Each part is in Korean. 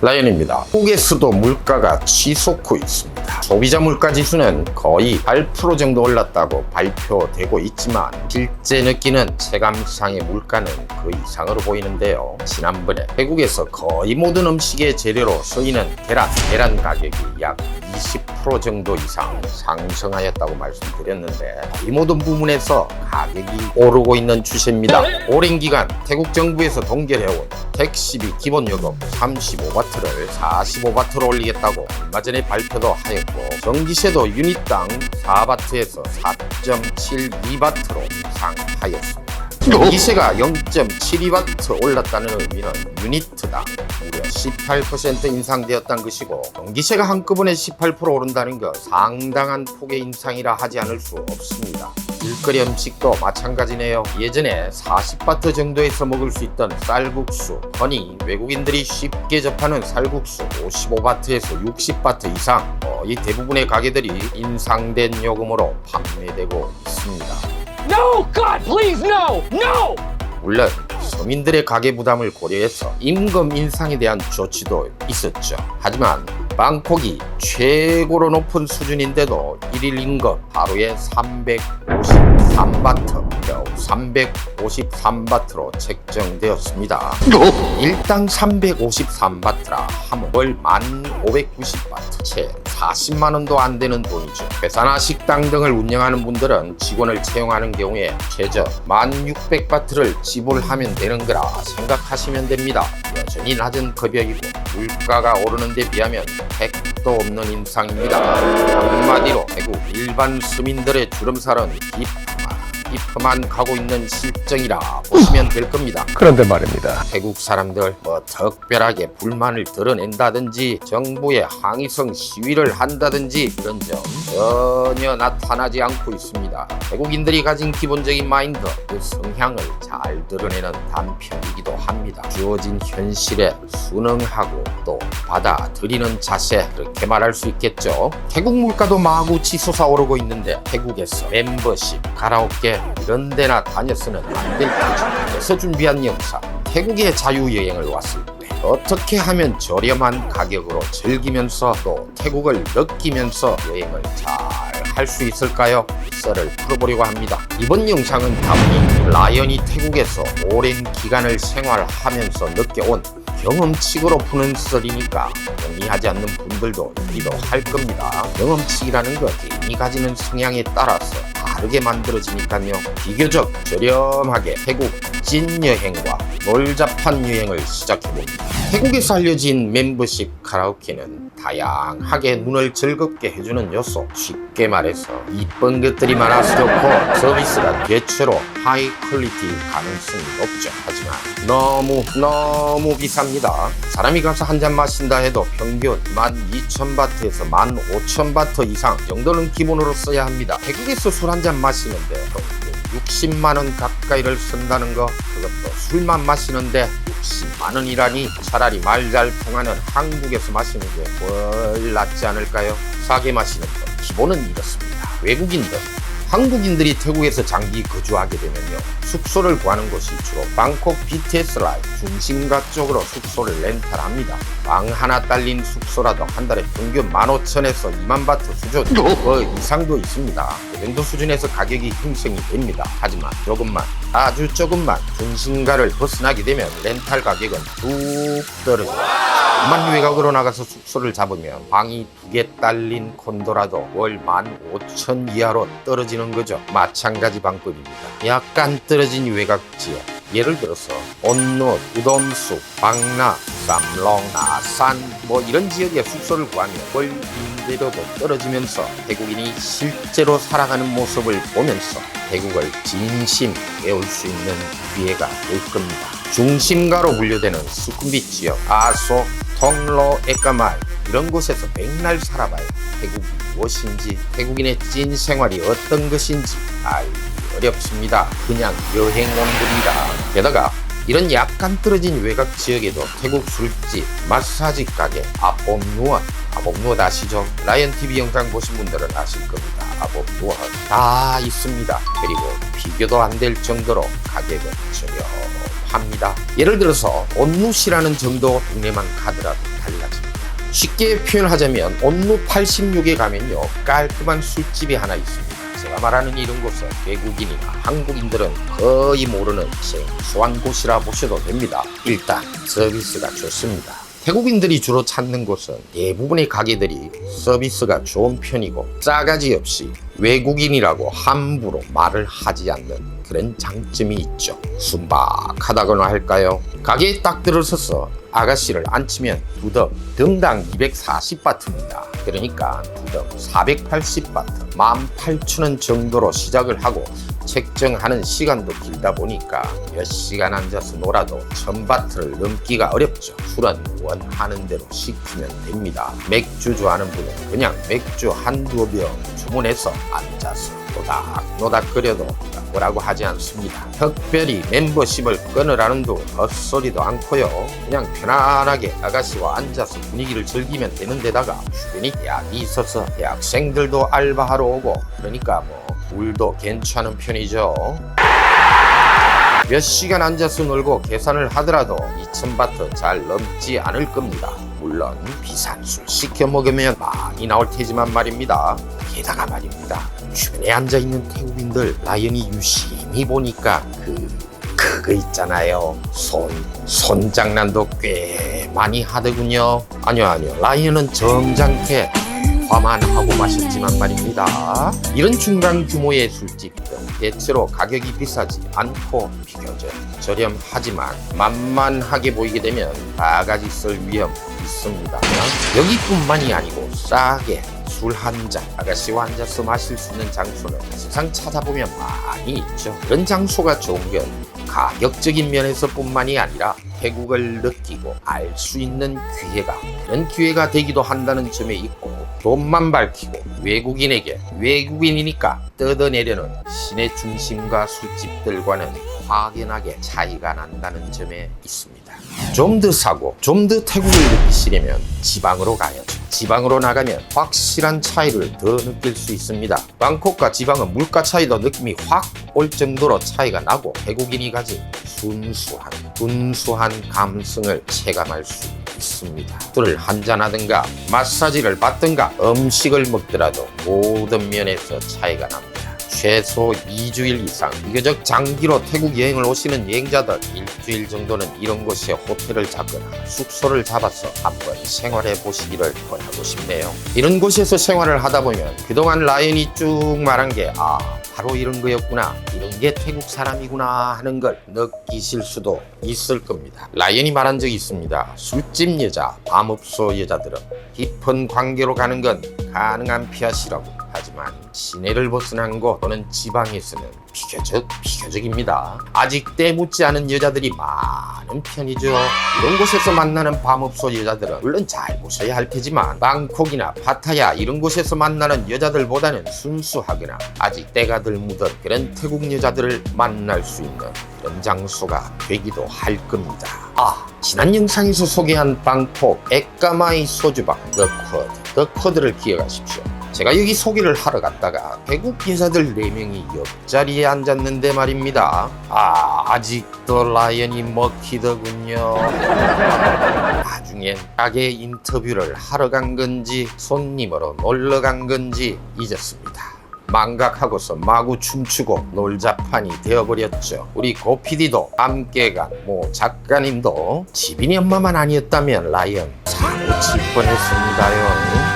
라이언입니다. 한국에서도 물가가 치솟고 있습니다. 소비자 물가 지수는 거의 8% 정도 올랐다고 발표되고 있지만 실제 느끼는 체감상의 물가는 그 이상으로 보이는데요. 지난번에 태국에서 거의 모든 음식의 재료로 쓰이는 계란, 계란 가격이 약 20% 정도 이상 상승하였다고 말씀드렸는데 이 모든 부분에서 가격이 오르고 있는 추세입니다. 오랜 기간 태국 정부에서 동결해온 택시비 기본 요금 35바트 를 45바트로 올리겠다고 얼마 전에 발표도 하였고 전기세도 유닛당 4바트에서 4.72바트로 인상하였습니다. 전기세가 0.72바트 올랐다는 의미는 유니트당 무려 18% 인상되었다는 것이고 전기세가 한꺼번에 18% 오른다는 것 상당한 폭의 인상이라 하지 않을 수 없습니다. 일거리 음식도 마찬가지네요. 예전에 40바트 정도에서 먹을 수 있던 쌀국수, 허니 외국인들이 쉽게 접하는 쌀국수 55바트에서 60바트 이상 거의 대부분의 가게들이 인상된 요금으로 판매되고 있습니다. No! God, please, no! No! 물론 서민들의 가계 부담을 고려해서 임금 인상에 대한 조치도 있었죠. 하지만 방콕이 최고로 높은 수준인데도 일일 임금 하루에 353바트, 겨우 353바트로 책정되었습니다. 일당 353바트라 하면 월 1,590바트, 채 40만 원도 안 되는 돈이죠. 회사나 식당 등을 운영하는 분들은 직원을 채용하는 경우에 최저 1,600바트를 지불하면 되는 거라 생각하시면 됩니다. 여전히 낮은 급여이고 물가가 오르는 데 비하면 택도 없는 인상입니다. 한마디로 태국 일반市民들의 주름살은 깊 깊어만 가고 있는 실정이라 보시면 될 겁니다. 그런데 말입니다. 태국 사람들 뭐 특별하게 불만을 드러낸다든지 정부에 항의성 시위를 한다든지 이런 점 전혀 나타나지 않고 있습니다. 태국인들이 가진 기본적인 마인드, 그 성향을 잘 드러내는 단편이기도 합니다. 주어진 현실에 순응하고 또 받아들이는 자세 그렇게 말할 수 있겠죠. 태국 물가도 마구 치솟아 오르고 있는데 태국에서 멤버십, 가라오케 이런 데나 다녔으면 안될 거죠. 그래서 준비한 영상 태국에 자유여행을 왔을 때 어떻게 하면 저렴한 가격으로 즐기면서 또 태국을 느끼면서 여행을 잘 할 수 있을까요? 썰을 풀어보려고 합니다. 이번 영상은 다분히 라이언이 태국에서 오랜 기간을 생활하면서 느껴온 경험칙으로 푸는 썰이니까 동의하지 않는 분들도 있기도 할 겁니다. 경험칙이라는 것 개인이 가지는 성향에 따라서 다르게 만들어지니까요. 비교적 저렴하게 태국 찐 여행과 놀잡한 여행을 시작해봅니다. 태국에서 알려진 멤버십 카라오케는 다양하게 눈을 즐겁게 해주는 요소. 쉽게 말해서 이쁜 것들이 많아서 좋고 서비스가 대체로 하이 퀄리티 가능성이 높죠. 하지만 너무 너무 비쌉니다. 사람이 가서 한 잔 마신다 해도 평균 12,000바트에서 15,000바트 이상 정도는 기본으로 써야 합니다. 태국에서 술 한 잔 마시는데 60만 원 가까이를 쓴다는 거 그것도 술만 마시는데 60만 원이라니 차라리 말 잘 통하는 한국에서 마시는 게뭘 낫지 않을까요? 싸게 마시는 것 기본은 이렇습니다. 외국인들 한국인들이 태국에서 장기 거주하게 되면요 숙소를 구하는 곳이 주로 방콕 BTS 라인 중심가 쪽으로 숙소를 렌탈합니다. 방 하나 딸린 숙소라도 한 달에 평균 15,000에서 2만 바트 수준 그 이상도 있습니다. 그 정도 수준에서 가격이 형성이 됩니다. 하지만 조금만 아주 조금만 중심가를 벗어나게 되면 렌탈 가격은 뚝 떨어져요 만 외곽으로 나가서 숙소를 잡으면 방이 두 개 딸린 콘도라도 월 15,000 이하로 떨어지는 거죠. 마찬가지 방법입니다. 약간 떨어진 외곽 지역. 예를 들어서 온누, 우돈수, 방나, 쌈롱, 나산 뭐 이런 지역에 숙소를 구하면 월 임대료도 떨어지면서 태국인이 실제로 살아가는 모습을 보면서 태국을 진심 배울 수 있는 기회가 될 겁니다. 중심가로 분류되는 수쿰빗 지역, 아소, 통로, 에까마이 이런 곳에서 맨날 살아봐요. 태국이 무엇인지, 태국인의 찐 생활이 어떤 것인지 알기 어렵습니다. 그냥 여행 온 분이라. 게다가 이런 약간 떨어진 외곽 지역에도 태국 술집, 마사지 가게, 아범누원, 아범누원 아시죠? 라이언 TV 영상 보신 분들은 아실 겁니다. 아범누원 다 있습니다. 그리고 비교도 안 될 정도로 가격은 저렴합니다. 예를 들어서 온누시라는 정도 동네만 가더라도 달라집니다. 쉽게 표현하자면 온누 86에 가면요 깔끔한 술집이 하나 있습니다. 말하는 이런 곳은 외국인이나 한국인들은 거의 모르는 생소한 곳이라 보셔도 됩니다. 일단 서비스가 좋습니다. 태국인들이 주로 찾는 곳은 대부분의 가게들이 서비스가 좋은 편이고 싸가지 없이 외국인이라고 함부로 말을 하지 않는 그런 장점이 있죠. 순박하다거나 할까요? 가게에 딱 들어서서 아가씨를 앉히면 두덤 등당 240바트입니다. 그러니까 두덤 480바트 18,000원 정도로 시작을 하고 책정하는 시간도 길다 보니까 몇 시간 앉아서 놀아도 1000바트를 넘기가 어렵죠. 술은 원하는 대로 시키면 됩니다. 맥주 좋아하는 분은 그냥 맥주 한두 병주 문해서 앉아서 노닥노닥거려도 뭐라고 하지 않습니다. 특별히 멤버십을 끊으라는 도 헛소리도 않고요. 그냥 편안하게 아가씨와 앉아서 분위기를 즐기면 되는 데다가 주변이 대학이 있어서 대학생들도 알바하러 오고 그러니까 뭐 물도 괜찮은 편이죠. 몇 시간 앉아서 놀고 계산을 하더라도 2,000바트 잘 넘지 않을 겁니다. 물론 비싼 술 시켜 먹으면 많이 나올 테지만 말입니다. 게다가 말입니다. 주변에 앉아 있는 태국인들 라이언이 유심히 보니까 그 그거 있잖아요. 손, 손장난도 꽤 많이 하더군요. 아니요, 아니요. 라이언은 점잖게 화만 하고 마셨지만 말입니다. 이런 중간 규모의 술집들 대체로 가격이 비싸지 않고 비교적 저렴하지만 만만하게 보이게 되면 바가지 쓸 위험 있습니다. 여기뿐만이 아니고 싸게 술한잔 아가씨와 앉아서 마실 수 있는 장소는 세상 찾아보면 많이 있죠. 그런 장소가 좋은 건 가격적인 면에서뿐만이 아니라 태국을 느끼고 알 수 있는 기회가 그런 기회가 되기도 한다는 점에 있고 돈만 밝히고 외국인에게 외국인이니까 뜯어내려는 시내 중심과 술집들과는 확연하게 차이가 난다는 점에 있습니다. 좀 더 사고 좀 더 태국을 느끼시려면 지방으로 가야죠. 지방으로 나가면 확실한 차이를 더 느낄 수 있습니다. 방콕과 지방은 물가 차이도 느낌이 확 올 정도로 차이가 나고 태국인이 가진 순수한 순수한 감성을 체감할 수 있습니다. 술을 한잔하든가 마사지를 받든가 음식을 먹더라도 모든 면에서 차이가 납니다. 최소 2주일 이상 비교적 장기로 태국 여행을 오시는 여행자들 일주일 정도는 이런 곳에 호텔을 잡거나 숙소를 잡아서 한번 생활해 보시기를 권하고 싶네요. 이런 곳에서 생활을 하다 보면 그동안 라이언이 쭉 말한 게 아, 바로 이런 거였구나. 이런 게 태국 사람이구나 하는 걸 느끼실 수도 있을 겁니다. 라이언이 말한 적이 있습니다. 술집 여자, 밤업소 여자들은 깊은 관계로 가는 건 가능한 피하시라고. 하지만 시내를 벗어난 곳 또는 지방에서는 비교적 비교적입니다. 아직 때묻지 않은 여자들이 많은 편이죠. 이런 곳에서 만나는 밤업소 여자들은 물론 잘 보셔야 할 테지만 방콕이나 파타야 이런 곳에서 만나는 여자들보다는 순수하거나 아직 때가 덜 묻은 그런 태국 여자들을 만날 수 있는 그런 장소가 되기도 할 겁니다. 아, 지난 영상에서 소개한 방콕 에까마이 소주방 더 쿼드, 더 쿼드를 기억하십시오. 제가 여기 소개를 하러 갔다가 태국 여자들 4명이 옆자리에 앉았는데 말입니다. 아, 아직도 라이언이 먹히더군요. 나중엔 가게 인터뷰를 하러 간 건지 손님으로 놀러 간 건지 잊었습니다. 망각하고서 마구 춤추고 놀자판이 되어버렸죠. 우리 고피디도 함께 간모 작가님도 지빈이 엄마만 아니었다면 라이언 사고 칠 뻔했습니다요.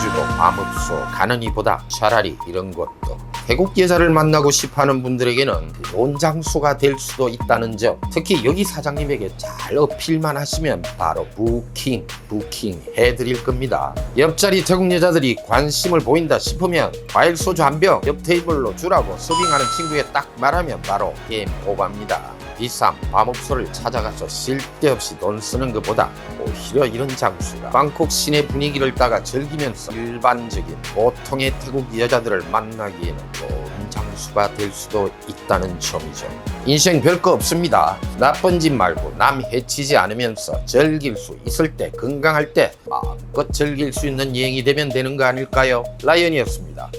주고 마법소 가는 이보다 차라리 이런 것도. 태국 여자를 만나고 싶어하는 분들에게는 장소가 될 수도 있다는 점. 특히 여기 사장님에게 잘 어필만 하시면 바로 부킹 부킹 해드릴 겁니다. 옆자리 태국 여자들이 관심을 보인다 싶으면 과일 소주 한 병 옆 테이블로 주라고 서빙하는 친구에 딱 말하면 바로 게임 오버입니다 비싼 밤업소를 찾아가서 쓸데없이 돈 쓰는 것보다 오히려 이런 장소가 방콕 시내 분위기를 따가 즐기면서 일반적인 보통의 태국 여자들을 만나기에는 좋은 장수가 될 수도 있다는 점이죠. 인생 별거 없습니다. 나쁜 짓 말고 남 해치지 않으면서 즐길 수 있을 때 건강할 때 마음껏 즐길 수 있는 여행이 되면 되는 거 아닐까요? 라이언이었습니다.